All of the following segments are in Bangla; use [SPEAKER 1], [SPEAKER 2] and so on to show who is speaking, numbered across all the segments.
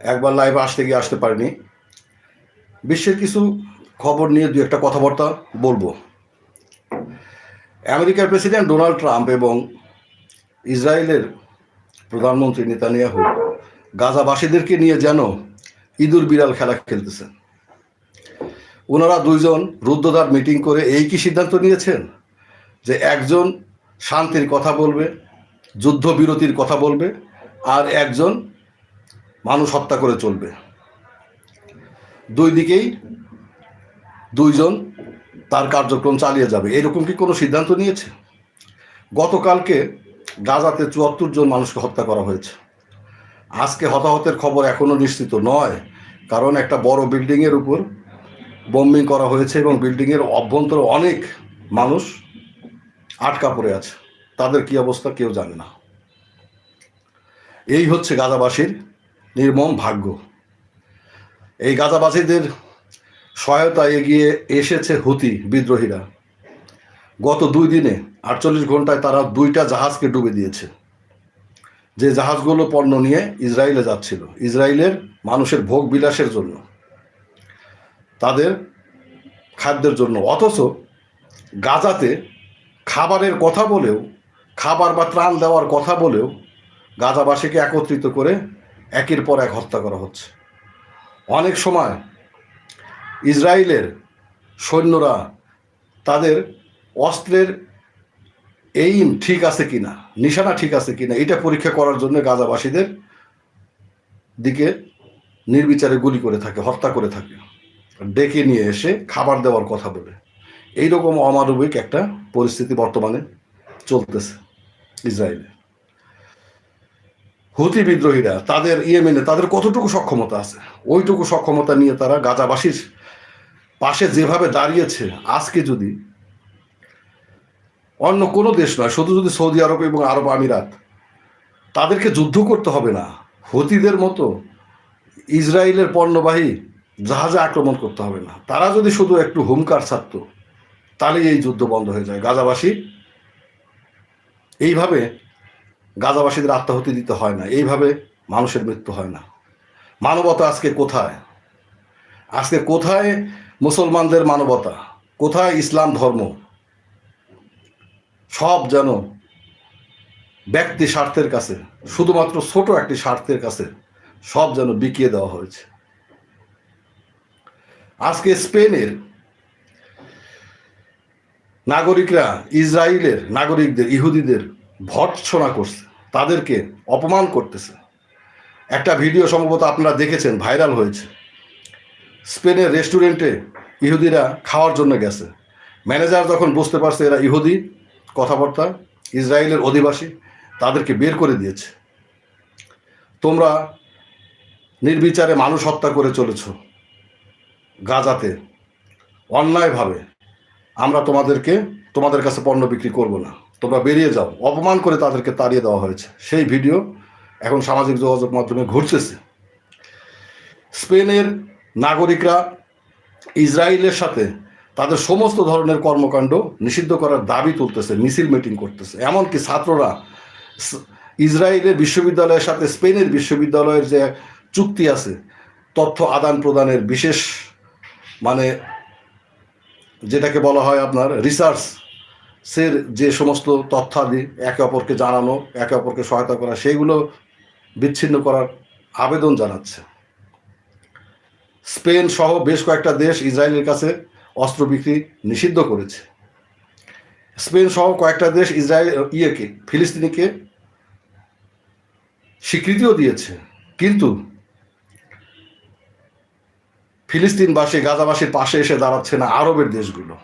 [SPEAKER 1] একবার লাইভে আসতে গিয়ে আসতে পারিনি। বিশ্বের কিছু খবর নিয়ে দু একটা কথাবার্তা বলব। আমেরিকার প্রেসিডেন্ট ডোনাল্ড ট্রাম্প এবং ইসরায়েলের প্রধানমন্ত্রী নেতানিয়াহু গাজাবাসীদেরকে নিয়ে যেন ইঁদুর বিড়াল খেলা খেলতেছেন ওনারা দুইজন রুদ্ধদ্বার মিটিং করে এই কি সিদ্ধান্ত নিয়েছেন? যে একজন শান্তির কথা বলবে, যুদ্ধবিরতির কথা বলবে, আর একজন মানুষ হত্যা করে চলবে। দুই দিকেই দুইজন তার কার্যক্রম চালিয়ে যাবে। এরকম কি কোনো সিদ্ধান্ত নিয়েছে? গতকালকে গাজাতে চুয়াত্তর জন মানুষকে হত্যা করা হয়েছে। আজকে হতাহতের খবর এখনও নিশ্চিত নয়, কারণ একটা বড় বিল্ডিংয়ের উপর বোম্বিং করা হয়েছে এবং বিল্ডিংয়ের অভ্যন্তরে অনেক মানুষ আটকা পড়ে আছে। তাদের কি অবস্থা কেউ জানে না। এই হচ্ছে গাজাবাসীর নির্মম ভাগ্য। এই গাজাবাসীদের সহায়তা এগিয়ে এসেছে হুতি বিদ্রোহীরা। গত দুই দিনে আটচল্লিশ ঘন্টায় তারা দুইটা জাহাজকে ডুবে দিয়েছে। যে জাহাজগুলো পণ্য নিয়ে ইসরায়েলে যাচ্ছিল, ইসরায়েলের মানুষের ভোগ বিলাসের জন্য, তাদের খাদ্যের জন্য। অথচ গাজাতে খাবারের কথা বলেও, খাবার বা ত্রাণ দেওয়ার কথা বলেও গাজাবাসীকে একত্রিত করে একের পর এক হত্যা করা হচ্ছে। অনেক সময় ইসরায়েলের সৈন্যরা তাদের অস্ত্রের এইম ঠিক আছে কিনা, নিশানা ঠিক আছে কিনা, এটা পরীক্ষা করার জন্য গাজাবাসীদের দিকে নির্বিচারে গুলি করে থাকে, হত্যা করে থাকে। ডেকে নিয়ে এসে খাবার দেওয়ার কথা বলে। এইরকম অমানবিক একটা পরিস্থিতি বর্তমানে চলতেছে ইসরায়েলে। হুতি বিদ্রোহীরা তাদের ইয়েমেনে তাদের কতটুকু সক্ষমতা আছে? ওইটুকু সক্ষমতা নিয়ে তারা গাজাবাসীর পাশে যেভাবে দাঁড়িয়েছে, আজকে যদি অন্য কোনো দেশ নয়, শুধু যদি সৌদি আরব এবং আরব আমিরাত, তাদেরকে যুদ্ধ করতে হবে না। হতিদের মতো ইসরায়েলের পণ্যবাহী জাহাজে আক্রমণ করতে হবে না। তারা যদি শুধু একটু হুমকার ছাড়ত, তাহলেই এই যুদ্ধ বন্ধ হয়ে যায়। গাজাবাসী এইভাবে গাজাবাসীদের আত্মাহুতি দিতে হয় না। এইভাবে মানুষের মৃত্যু হয় না। মানবতা আজকে কোথায়? আজকে কোথায় মুসলমানদের মানবতা? কোথায় ইসলাম ধর্ম? সব যেন ব্যক্তি স্বার্থের কাছে, শুধুমাত্র ছোট একটি স্বার্থের কাছে, সব যেন বিকিয়ে দেওয়া হয়েছে। আজকে স্পেনের নাগরিকরা ইসরায়েলের নাগরিকদের, ইহুদিদের ভর্ৎসনা করছে। তাদেরকে অপমান করতেছে। একটা ভিডিও সম্ভবত আপনারা দেখেছেন, ভাইরাল হয়েছে। স্পেনের রেস্টুরেন্টে ইহুদিরা খাওয়ার জন্য গেছে। ম্যানেজার যখন বুঝতে পারছে এরা ইহুদি, কথাবার্তা, ইসরায়েলের অধিবাসী, তাদেরকে বের করে দিয়েছে। তোমরা নির্বিচারে মানুষ হত্যা করে চলেছ। গাজাতে অন্যায়ভাবে আমরা তোমাদেরকে, তোমাদের কাছে পণ্য বিক্রি করব না। তোমরা বেরিয়ে যাও। অপমান করে তাদেরকে তাড়িয়ে দেওয়া হয়েছে। সেই ভিডিও এখন সামাজিক যোগাযোগ মাধ্যমে ঘুরতেছে। স্পেনের নাগরিকরা ইসরায়েলের সাথে তাদের সমস্ত ধরনের কর্মকাণ্ড নিষিদ্ধ করার দাবি তুলতেছে, মিছিল মিটিং করতেছে। এমনকি ছাত্ররা ইসরায়েলের বিশ্ববিদ্যালয়ের সাথে স্পেনের বিশ্ববিদ্যালয়ের যে চুক্তি আছে, তথ্য আদান প্রদানের বিশেষ মানে যেটাকে বলা হয় আপনার রিসার্চ সের যে সমস্ত তথ্যাদি একে অপরকে জানানো, একে অপরকে সহায়তা করা সেইগুলো বিচ্ছিন্ন করার আবেদন জানাচ্ছে। স্পেন সহ বেশ কয়েকটা দেশ ইসরায়েলের কাছে অস্ত্র বিক্রি নিষিদ্ধ করেছে। স্পেন সহ কয়েকটা দেশ ইসরায়েল, ইয়েকে, ফিলিস্তিনিকে স্বীকৃতিও দিয়েছে। কিন্তু ফিলিস্তিনবাসী গাজাবাসীর পাশে এসে দাঁড়াচ্ছে না আরবের দেশগুলো।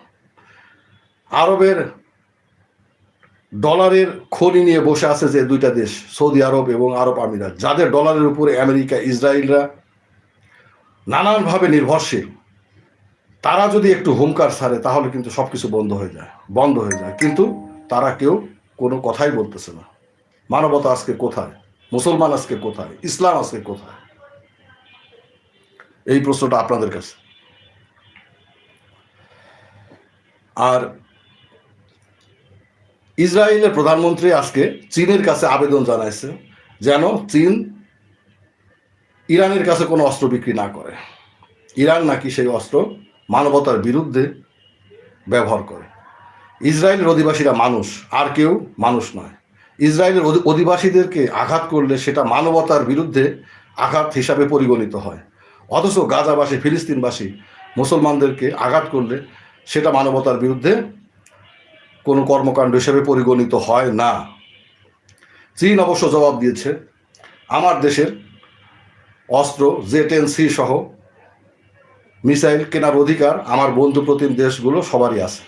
[SPEAKER 1] আরবের ডলারের খনি নিয়ে বসে আছে যে দুইটা দেশ, সৌদি আরব এবং আরব আমিরাত। যাদের ডলারের উপরে আমেরিকা, ইসরায়েলরা নানানভাবে নির্ভরশীল, তারা যদি একটু হুমকার ছাড়ে, তাহলে কিন্তু সব কিছু বন্ধ হয়ে যায়, বন্ধ হয়ে যায়। কিন্তু তারা কেউ কোনো কথাই বলতেছে না। মানবতা আজকে কোথায়? মুসলমান আজকে কোথায়? ইসলাম আজকে কোথায়? এই প্রশ্নটা আপনাদের কাছে। আর ইসরায়েলের প্রধানমন্ত্রী আজকে চীনের কাছে আবেদন জানাইছে যেন চীন ইরানের কাছে কোনো অস্ত্র বিক্রি না করে। ইরান নাকি সেই অস্ত্র মানবতার বিরুদ্ধে ব্যবহার করে। ইসরায়েলের অধিবাসীরা মানুষ, আর কেউ মানুষ নয়। ইসরায়েলের অধিবাসীদেরকে আঘাত করলে সেটা মানবতার বিরুদ্ধে আঘাত হিসাবে পরিগণিত হয়। অথচ গাজাবাসী, ফিলিস্তিনবাসী মুসলমানদেরকে আঘাত করলে সেটা মানবতার বিরুদ্ধে কোনো কর্মকাণ্ড হিসেবে পরিগণিত হয় না। চীন অবশ্য জবাব দিয়েছে, আমার দেশের অস্ত্র জে টেন সি সহ মিসাইল কেনার অধিকার আমার বন্ধু প্রতিম দেশগুলো সবারই আছে।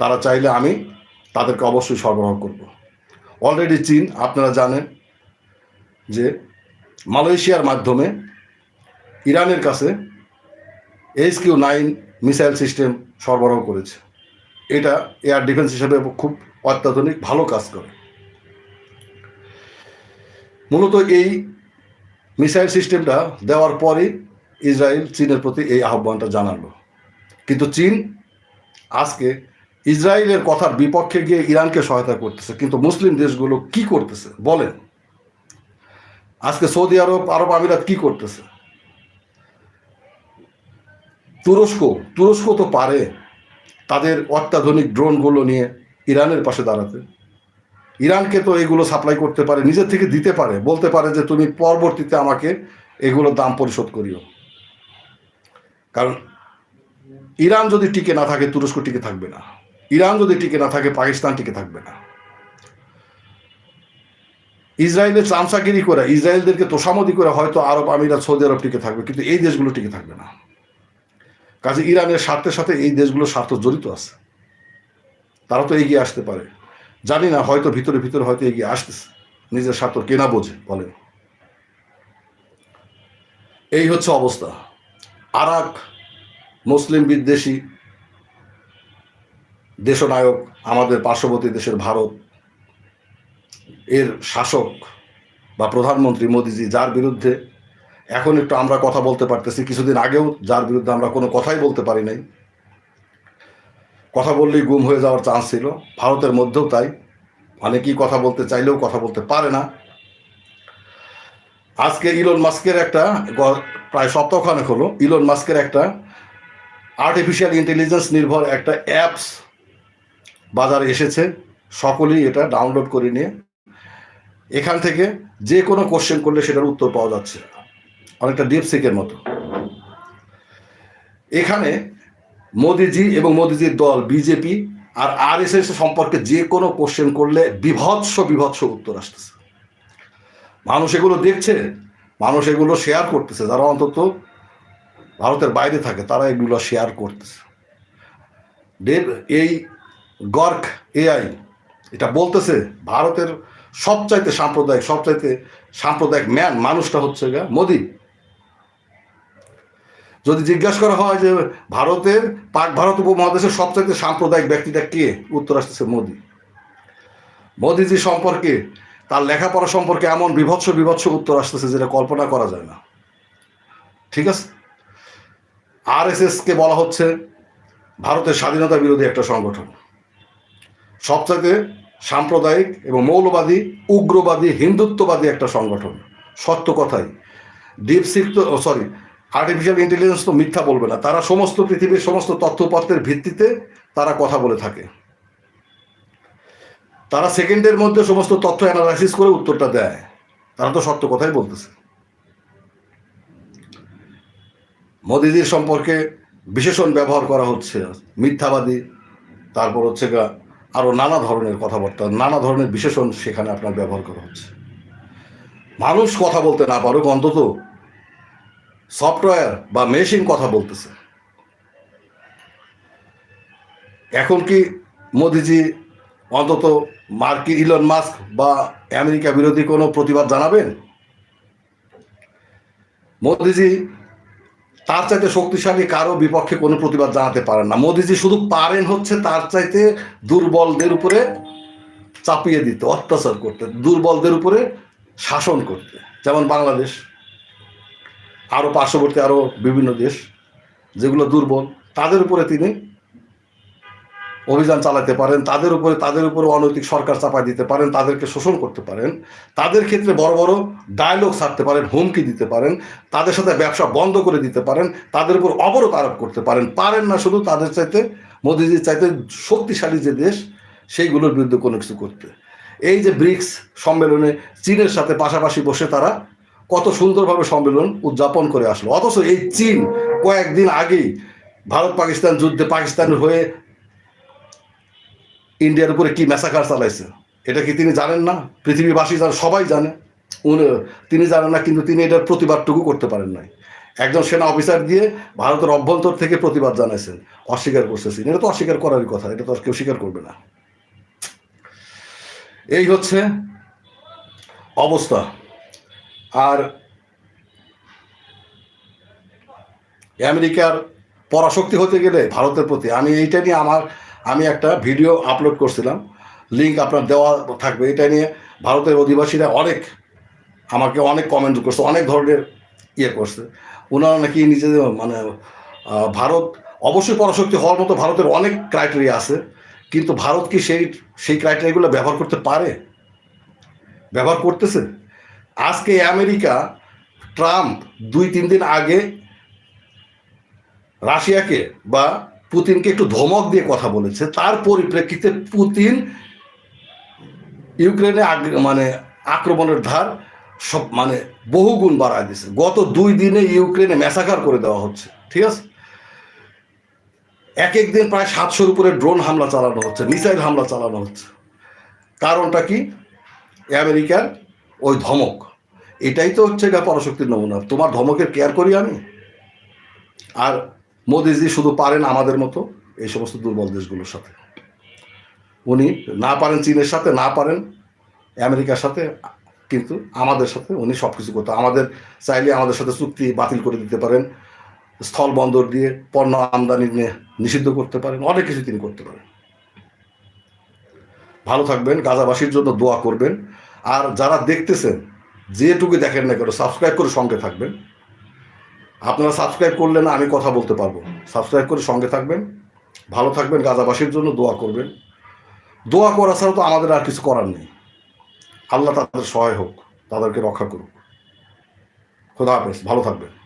[SPEAKER 1] তারা চাইলে আমি তাদেরকে অবশ্যই সরবরাহ করব। অলরেডি চীন, আপনারা জানেন যে মালয়েশিয়ার মাধ্যমে ইরানের কাছে H Q nine missile system সরবরাহ করেছে। এটা এয়ার ডিফেন্স হিসেবে খুব অত্যাধুনিক, ভালো কাজ করে। মূলত এই মিসাইল সিস্টেমটা দেওয়ার পরই ইসরায়েল চীনের প্রতি এই আহ্বানটা জানালো। কিন্তু চীন আজকে ইসরায়েলের কথার বিপক্ষে গিয়ে ইরানকে সহায়তা করতেছে, কিন্তু মুসলিম দেশগুলো কি করতেছে বলেন? আজকে সৌদি আরব আরব আমিরাত কি করতেছে? তুরস্ক তুরস্ক তো পারে তাদের অত্যাধুনিক ড্রোনগুলো নিয়ে ইরানের পাশে দাঁড়াতে। ইরানকে তো এগুলো সাপ্লাই করতে পারে, নিজের থেকে দিতে পারে, বলতে পারে যে তুমি পরবর্তীতে আমাকে এগুলোর দাম পরিশোধ করিও। কারণ ইরান যদি টিকে না থাকে, তুরস্ক টিকে থাকবে না। ইরান যদি টিকে না থাকে, পাকিস্তান টিকে থাকবে না। ইসরায়েলের চামচাগিরি করে, ইসরায়েলদেরকে তোষামদি করে হয়তো আরব আমিরাত সৌদি আরব টিকে থাকবে, কিন্তু এই দেশগুলো টিকে থাকবে না। কাজে ইরানের স্বার্থের সাথে এই দেশগুলোর স্বার্থ জড়িত আছে। তারা তো এগিয়ে আসতে পারে। জানি না, হয়তো ভিতরে ভিতরে হয়তো এগিয়ে আসতেছে। নিজের স্বার্থ কেনা বোঝে, বলেন। এই হচ্ছে অবস্থা। আর এক মুসলিম বিদ্বেষী, দেশনায়ক, আমাদের পার্শ্ববর্তী দেশের ভারত, এর শাসক বা প্রধানমন্ত্রী মোদিজি, যার বিরুদ্ধে এখন একটু আমরা কথা বলতে পারতেছি। কিছুদিন আগেও যার বিরুদ্ধে আমরা কোনো কথাই বলতে পারি নাই। কথা বললেই গুম হয়ে যাওয়ার চান্স ছিল। ভারতের মধ্যেও তাই। অনেকেই কথা বলতে চাইলেও কথা বলতে পারে না। আজকে ইলন মাস্কের একটা প্রায় সপ্তাহখানেক হলো। ইলন মাস্কের একটা আর্টিফিশিয়াল ইন্টেলিজেন্স নির্ভর একটা অ্যাপস বাজারে এসেছে। সকলেই এটা ডাউনলোড করে নিয়ে এখান থেকে যে কোনো কোশ্চেন করলে সেটার উত্তর পাওয়া যাচ্ছে। অনেকটা ডিপসিকের মতো। এখানে মোদিজি এবং মোদিজির দল BJP R R S S সম্পর্কে যে কোনো কোশ্চেন করলে বিভৎস বিভৎস উত্তর আসতেছে। মানুষ এগুলো দেখছে, মানুষ এগুলো শেয়ার করতেছে। যারা অন্তত ভারতের বাইরে থাকে, তারা এগুলো শেয়ার করতেছে। ডেভ এই গর্ক এআই এটা বলতেছে, ভারতের সবচাইতে সাম্প্রদায়িক সবচাইতে সাম্প্রদায়িক ম্যান মানুষটা হচ্ছে গা মোদি। যদি জিজ্ঞাসা করা হয় যে ভারতের পাক ভারত উপমহাদেশের সবচাইতে সাম্প্রদায়িক ব্যক্তিটা কে? উত্তর আসতেছে মোদি। মোদিজি সম্পর্কে, তার লেখাপড়া সম্পর্কে এমন বিভৎস বিভৎস উত্তর আসতেছে যেটা কল্পনা করা যায় না। ঠিক আছে? আর কে বলা হচ্ছে ভারতের স্বাধীনতা বিরোধী একটা সংগঠন। সবচাইতে সাম্প্রদায়িক এবং মৌলবাদী, উগ্রবাদী, হিন্দুত্ববাদী একটা সংগঠন। সত্য কথাই। ডিপসিক তো সরি আর্টিফিশিয়াল ইন্টেলিজেন্স তো মিথ্যা বলবে না। তারা সমস্ত পৃথিবীর সমস্ত তথ্যপত্রের ভিত্তিতে তারা কথা বলে থাকে। তারা সেকেন্ডের মধ্যে সমস্ত তথ্য অ্যানালাইসিস করে উত্তরটা দেয়। তারা তো সত্য কথাই বলতেছে। মোদিজির সম্পর্কে বিশেষণ ব্যবহার করা হচ্ছে, মিথ্যাবাদী। তারপর হচ্ছে গা আরও নানা ধরনের কথাবার্তা, নানা ধরনের বিশেষণ সেখানে আপনার ব্যবহার করা হচ্ছে। মানুষ কথা বলতে না পারুক, অন্তত সফটওয়্যার বা মেশিন কথা বলতেছে। এখন কি মোদিজি অন্তত মার্কি ইলন মাস্ক বা আমেরিকা বিরোধী কোনো প্রতিবাদ জানাবেন? মোদিজি তার চাইতে শক্তিশালী কারও বিপক্ষে কোনো প্রতিবাদ জানাতে পারেন না। মোদিজি শুধু পারেন হচ্ছে তার চাইতে দুর্বলদের উপরে চাপিয়ে দিতে, অত্যাচার করতে, দুর্বলদের উপরে শাসন করতে। যেমন বাংলাদেশ। আরও পার্শ্ববর্তী আরও বিভিন্ন দেশ যেগুলো দুর্বল, তাদের উপরে তিনি অভিযান চালাতে পারেন, তাদের উপরে তাদের উপরে অনৈতিক সরকার চাপাই দিতে পারেন, তাদেরকে শোষণ করতে পারেন। তাদের ক্ষেত্রে বড় বড় ডায়লগ ছাড়তে পারেন, হুমকি দিতে পারেন, তাদের সাথে ব্যবসা বন্ধ করে দিতে পারেন, তাদের উপর অবরোধ আরোপ করতে পারেন। পারেন না শুধু, তাদের চাইতে, মোদিজির চাইতে শক্তিশালী যে দেশ, সেইগুলোর বিরুদ্ধে কোনো কিছু করতে। এই যে ব্রিক্স সম্মেলনে চীনের সাথে পাশাপাশি বসে তারা কত সুন্দরভাবে সম্মেলন উদযাপন করে আসলো। অথচ এই চীন কয়েকদিন আগেই ভারত পাকিস্তান যুদ্ধে পাকিস্তানের হয়ে ইন্ডিয়ার উপরে কি ম্যাসাকার চালাইছে। এটা কি তিনি জানেন না? পৃথিবীবাসী জানে, সবাই জানে। উনি, তিনি জানেন না, কিন্তু তিনি এটার প্রতিবাদটুকু করতে পারেন নাই। একজন সেনা অফিসার দিয়ে ভারতের অভ্যন্তর থেকে প্রতিবাদ জানাইছেন, অস্বীকার করতেছেন এটা তো অস্বীকার করারই কথা, এটা তো আর কেউ স্বীকার করবে না। এই হচ্ছে অবস্থা। আর আমেরিকার পরাশক্তি হতে গেলে ভারতের প্রতি, আমি এইটা নিয়ে আমার, আমি একটা ভিডিও আপলোড করছিলাম লিঙ্ক আপনার দেওয়া থাকবে, এটা নিয়ে ভারতের অধিবাসীরা অনেক আমাকে অনেক কমেন্ট করছে, অনেক ধরনের ইয়ে করছে। ওনারা নাকি নিজেদের মানে ভারত, অবশ্যই পরাশক্তি হওয়ার মতো ভারতের অনেক ক্রাইটেরিয়া আছে, কিন্তু ভারত কি সেই সেই ক্রাইটেরিয়াগুলো ব্যবহার করতে পারে? ব্যবহার করতেছে? আজকে আমেরিকা ট্রাম্প দুই, তিন দিন আগে রাশিয়াকে বা পুতিনকে একটু ধমক দিয়ে কথা বলেছে। তার পরিপ্রেক্ষিতে পুতিন ইউক্রেনে মানে আক্রমণের ধার সব মানে বহুগুণ বাড়ায় দিছে গত দুই দিনে ইউক্রেনে ম্যাসাকার করে দেওয়া হচ্ছে, ঠিক আছে? এক এক দিন প্রায় সাতশোর উপরে ড্রোন হামলা চালানো হচ্ছে, মিসাইল হামলা চালানো হচ্ছে। কারণটা কি? আমেরিকার ওই ধমক। এটাই তো হচ্ছে গা পরাশক্তির নমুনা। তোমার ধমকের কেয়ার করি আমি? আর মোদিজি শুধু পারেন আমাদের মতো এই সমস্ত দুর্বল দেশগুলোর সাথে। উনি না পারেন চীনের সাথে, না পারেন আমেরিকার সাথে, কিন্তু আমাদের সাথে উনি সব কিছু করতে আমাদের চাইলে আমাদের সাথে চুক্তি বাতিল করে দিতে পারেন, স্থল বন্দর দিয়ে পণ্য আমদানি নিয়ে নিষিদ্ধ করতে পারেন, অনেক কিছু তিনি করতে পারেন। ভালো থাকবেন, গাজাবাসীর জন্য দোয়া করবেন। আর যারা দেখতেছেন যেটুকু দেখেন না কেন সাবস্ক্রাইব করে সঙ্গে থাকবেন। আপনারা সাবস্ক্রাইব করলে না আমি কথা বলতে পারব। সাবস্ক্রাইব করে সঙ্গে থাকবেন। ভালো থাকবেন, গাজাবাসীর জন্য দোয়া করবেন। দোয়া করা ছাড়া তো আমাদের আর কিছু করার নেই। আল্লাহ তাদের সহায় হোক, তাদেরকে রক্ষা করুক। খোদা হাফেজ, ভালো থাকবেন।